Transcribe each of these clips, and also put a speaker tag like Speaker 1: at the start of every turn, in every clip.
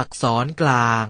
Speaker 1: อักษรกลาง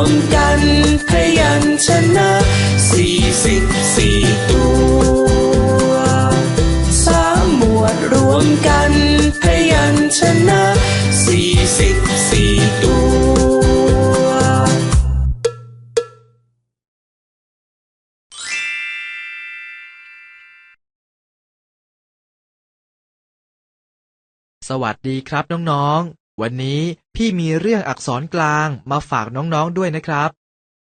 Speaker 2: วดร
Speaker 3: วมกัน
Speaker 2: พยัญชนะสี่สิบสี่ตัวสามหมวดรวมกันพยัญชนะสี่สิบสี่ตัว
Speaker 1: สวัสดีครับน้อง วันนี้พี่มีเรื่องอักษรกลางมาฝากน้องๆด้วยนะครับ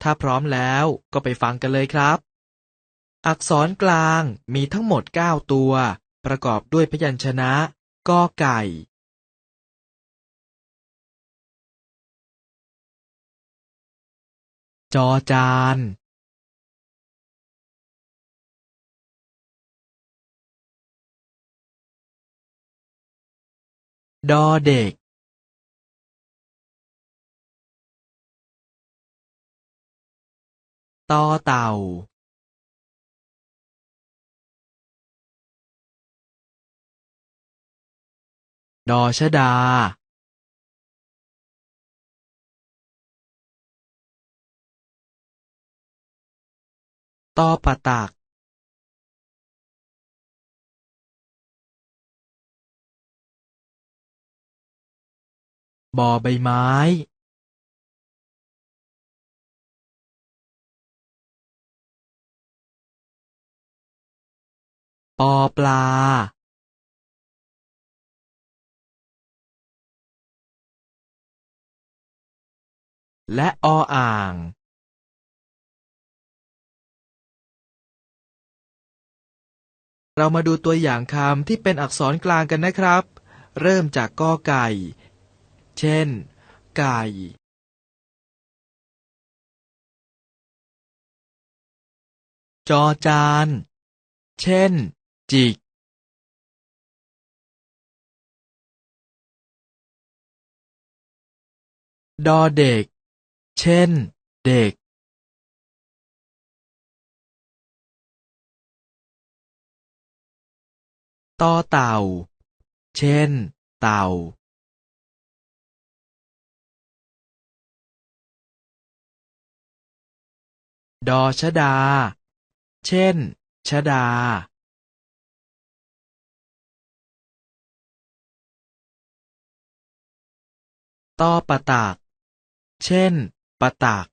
Speaker 1: ถ้าพร้อมแล้วก็ไปฟังกันเลยครับ อักษรกลางมีทั้งหมด 9 ตัว ประกอบด้วยพยัญชนะกอไก่ จอจาน ดอเด็ก ตอเต่าดอชดา ตอปะตัก บอใบไม้ ปอปลาและออ่าง เรามาดูตัวอย่างคำที่เป็นอักษรกลางกันนะครับ เริ่มจากกอไก่ เช่น ไก่ จอจาน เช่น จิกดอเด็ก เช่น เด็กตอเต่า เช่น เต่า ดอชดา เช่น ชดา ต้อปะตักเช่น ปะตัก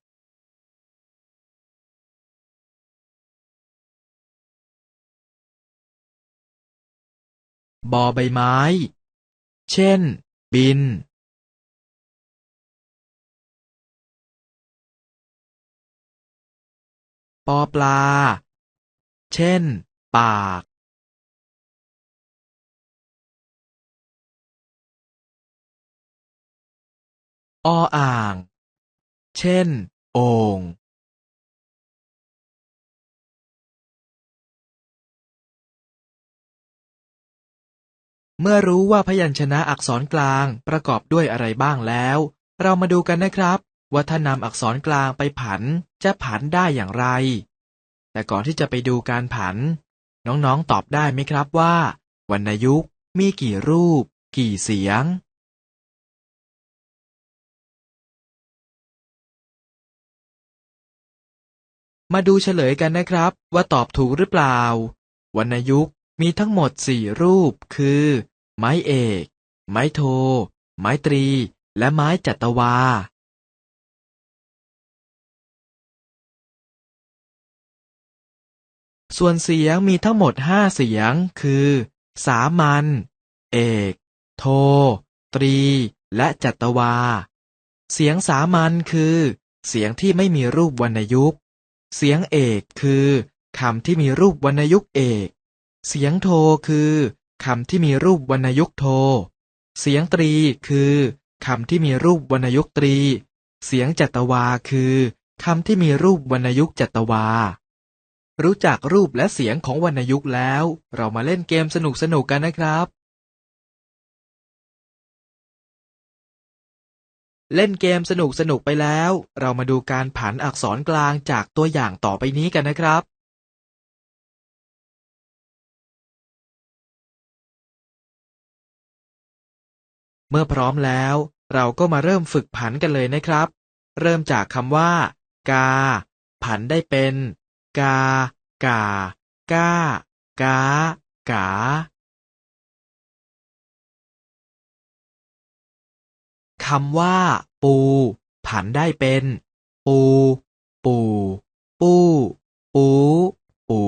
Speaker 1: บอใบไม้ เช่น บิน ปอปลา เช่น ปาก ออ่าง เช่น โอ่งเมื่อรู้ว่าพยัญชนะอักษรกลางประกอบด้วยอะไรบ้างแล้ว เรามาดูกันนะครับ ว่าถ้านำอักษรกลางไปผัน จะผันได้อย่างไร แต่ก่อนที่จะไปดูการผัน น้องๆตอบได้ไหมครับว่า วรรณยุกต์มีกี่รูป กี่เสียง มาดูเฉลยกันนะครับ ว่าตอบถูกหรือเปล่า วรรณยุกต์มีทั้งหมดสี่รูป คือ ไม้เอก ไม้โท ไม้ตรี และไม้จัตวา ส่วนเสียงมีทั้งหมดห้าเสียง คือ สามัญ เอก โท ตรี และจัตวา เสียงสามัญคือ เสียงที่ไม่มีรูปวรรณยุกต์ เสียงเอกคือคำที่มีรูปวรรณยุกต์เอก เสียงโทคือคำที่มีรูปวรรณยุกต์โท เสียงตรีคือคำที่มีรูปวรรณยุกต์ตรี เสียงจัตวาคือคำที่มีรูปวรรณยุกต์จัตวา รู้จักรูปและเสียงของวรรณยุกต์แล้ว เรามาเล่นเกมสนุกๆกันนะครับ เล่นเกมสนุกสนุกๆไปแล้ว เรามาดูการผันอักษรกลางจากตัวอย่างต่อไปนี้กันนะครับ เมื่อพร้อมแล้ว เราก็มาเริ่มฝึกผันกันเลยนะครับ เริ่มจากคำว่า กา ผันได้เป็น กา กา ก้า กากา คำว่า ปู ผันได้เป็น ปู ปู ปู ปู ปู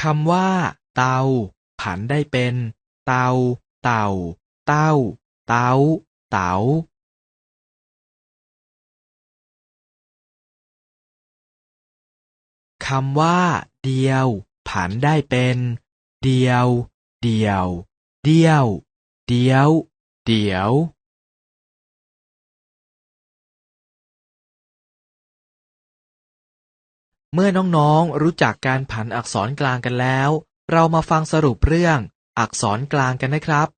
Speaker 1: คำว่า เตา ผันได้เป็น เตา เต่า เต้า เต้า เต๋าคำว่า เดียว ผันได้เป็น เดียว เดียว เดียว เดียว เดียว เมื่อน้องๆรู้จักการผันอักษรกลางกันแล้ว เรามาฟังสรุปเรื่อง อักษรกลางกันนะครับ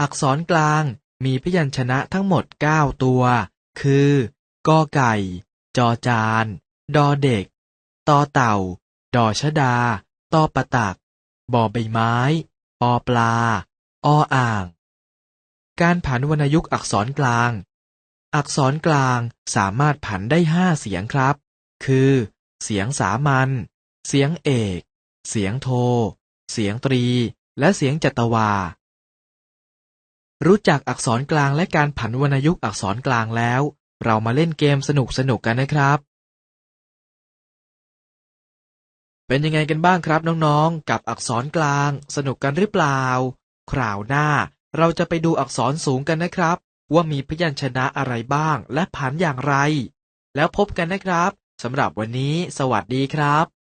Speaker 1: อักษรกลางมีพยัญชนะทั้งหมด 9 ตัว คือกอไก่ จอจาน ดอเด็ก ตอเต่า ดอชดา ตอปะตัก บอใบไม้ ปอปลา ออ่าง การผันวรรณยุกต์อักษรกลาง อักษรกลางสามารถผันได้ห้าเสียงครับ คือ เสียงสามัญ เสียงเอก เสียงโท เสียงตรี และเสียงจัตวา รู้จักอักษรกลางและการผันวรรณยุกต์อักษรกลางแล้ว เรามาเล่นเกมสนุกๆกันนะครับ เป็นยังไงกันบ้างครับน้องๆ กับอักษรกลาง สนุกกันหรือเปล่า คราวหน้า เราจะไปดูอักษรสูงกันนะครับ ว่ามีพยัญชนะอะไรบ้างและผันอย่างไร แล้วพบกันนะครับสำหรับวันนี้ สวัสดีครับ